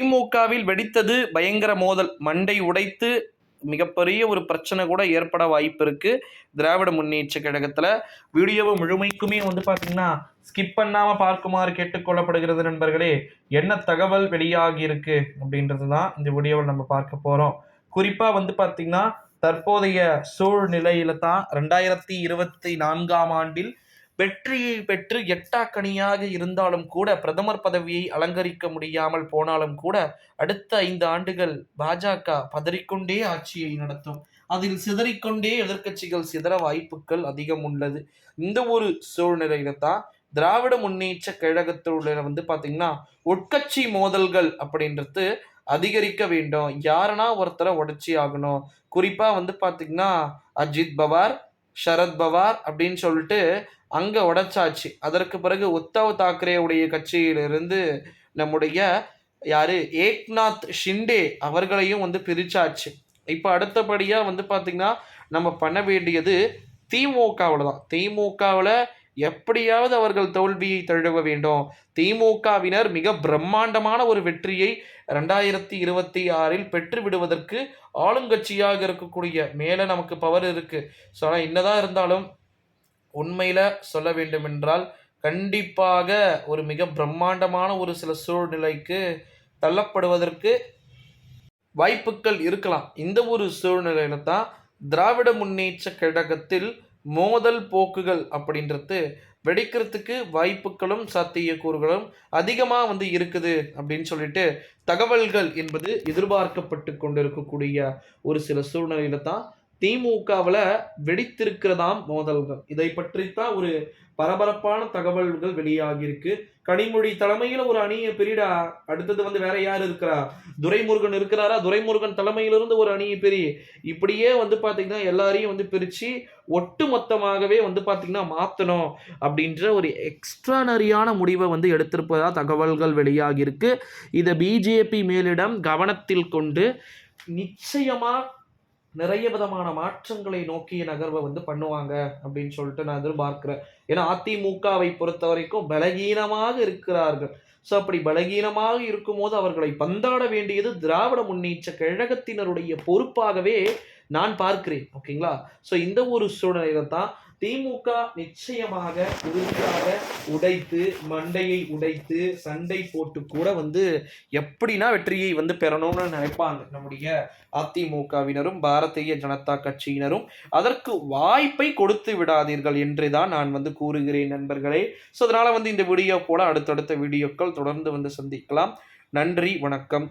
திமுகவில் வெடித்தது பயங்கர மோதல். மண்டை உடைத்து மிகப்பெரிய ஒரு பிரச்சனை கூட ஏற்பட வாய்ப்பு இருக்கு. திராவிட முன்னேற்ற கழகத்துல வீடியோவை முழுமைக்குமே வந்து பாத்தீங்கன்னா ஸ்கிப் பண்ணாம பார்க்குமாறு கேட்டுக்கொள்ளப்படுகிறது நண்பர்களே என்ன தகவல் வெளியாகி இருக்கு அப்படின்றது தான் இந்த வீடியோவில் நம்ம பார்க்க போறோம். குறிப்பா வந்து பாத்தீங்கன்னா தற்போதைய சூழ்நிலையில தான் ரெண்டாயிரத்தி இருபத்தி நான்காம் ஆண்டில் வெற்றியை பெற்று எட்டாக்கணியாக இருந்தாலும் கூட பிரதமர் பதவியை அலங்கரிக்க முடியாமல் போனாலும் கூட அடுத்த ஐந்து ஆண்டுகள் பாஜக பதறிக்கொண்டே ஆட்சியை நடத்தும். அதில் சிதறிக்கொண்டே எதிர்க்கட்சிகள் சிதற வாய்ப்புகள் அதிகம் உள்ளது. இந்த ஒரு சூழ்நிலையில தான் திராவிட முன்னேற்ற கழகத்துள்ள வந்து பாத்தீங்கன்னா உட்கட்சி மோதல்கள் அப்படின்றது அதிகரிக்க வேண்டும். யாருன்னா ஒருத்தரை உடச்சி ஆகணும். குறிப்பா வந்து பாத்தீங்கன்னா அஜித் பவார் சரத்பவார் அப்படின்னு சொல்லிட்டு அங்கே உடைச்சாச்சு. அதற்கு பிறகு உத்தவ் தாக்கரேவுடைய கட்சியிலிருந்து நம்முடைய யாரு? ஏக்நாத் ஷிண்டே அவர்களையும் வந்து பிரிச்சாச்சு. இப்போ அடுத்தபடியாக வந்து பார்த்திங்கன்னா நம்ம பண்ண வேண்டியது திமுகவில் தான். திமுகவில் எப்படியாவது அவர்கள் தோல்வியை தழுவ வேண்டும். திமுகவினர் மிக பிரம்மாண்டமான ஒரு வெற்றியை ரெண்டாயிரத்தி இருபத்தி ஆறில் பெற்று விடுவதற்கு ஆளுங்கட்சியாக இருக்கக்கூடிய மேலே நமக்கு பவர் இருக்குது ஸோ ஆனால் என்னதான் இருந்தாலும் உண்மையில் சொல்ல வேண்டுமென்றால் கண்டிப்பாக ஒரு மிக பிரம்மாண்டமான ஒரு சில சூழ்நிலைக்கு தள்ளப்படுவதற்கு வாய்ப்புகள் இருக்கலாம். இந்த ஒரு சூழ்நிலையில தான் திராவிட முன்னேற்ற கழகத்தில் மோதல் போக்குகள் அப்படின்றது வெடிக்கிறதுக்கு வாய்ப்புகளும் சாத்தியக்கூறுகளும் அதிகமாக வந்து இருக்குது அப்படின்னு சொல்லிட்டு தகவல்கள் என்பது எதிர்பார்க்கப்பட்டு கொண்டிருக்கக்கூடிய ஒரு சில சூழ்நிலையில தான் திமுகவில் வெடித்திருக்கிறதாம் மோதல்கள். இதை பற்றித்தான் ஒரு பரபரப்பான தகவல்கள் வெளியாகியிருக்கு. கனிமொழி தலைமையில் ஒரு அணியை பெரியடா அடுத்தது வந்து வேற யார் இருக்கிறா? துரைமுருகன் இருக்கிறாரா? துரைமுருகன் தலைமையிலிருந்து ஒரு அணியை பெரிய இப்படியே வந்து பார்த்தீங்கன்னா எல்லாரையும் வந்து பிரித்து ஒட்டு மொத்தமாகவே வந்து பார்த்தீங்கன்னா மாற்றணும் அப்படின்ற ஒரு எக்ஸ்ட்ரானரியான முடிவை வந்து எடுத்திருப்பதாக தகவல்கள் வெளியாகியிருக்கு. இதை பிஜேபி மேலிடம் கவனத்தில் கொண்டு நிச்சயமாக நிறைய விதமான மாற்றங்களை நோக்கிய நகர்வை வந்து பண்ணுவாங்க அப்படின்னு சொல்லிட்டு நான் எதிர்பார்க்கிறேன். ஏன்னா அதிமுகவை பொறுத்த வரைக்கும் பலகீனமாக இருக்கிறார்கள். ஸோ அப்படி பலகீனமாக இருக்கும்போது அவர்களை பந்தாட வேண்டியது திராவிட முன்னேற்ற கழகத்தினருடைய பொறுப்பாகவே நான் பார்க்கிறேன். ஓகேங்களா ஸோ இந்த ஒரு சூழ்நிலையில தான் திமுக நிச்சயமாக உறுதியாக உடைத்து மண்டையை உடைத்து சண்டை போட்டு கூட வந்து எப்படின்னா வெற்றியை வந்து பெறணும்னு நினைப்பாங்க நம்முடைய அதிமுகவினரும் பாரதிய ஜனதா கட்சியினரும். அதற்கு வாய்ப்பை கொடுத்து விடாதீர்கள் என்று தான் நான் வந்து கூறுகிறேன் நண்பர்களே. ஸோ அதனால் வந்து இந்த வீடியோ போல அடுத்தடுத்த வீடியோக்கள் தொடர்ந்து வந்து சந்திக்கலாம். நன்றி வணக்கம்.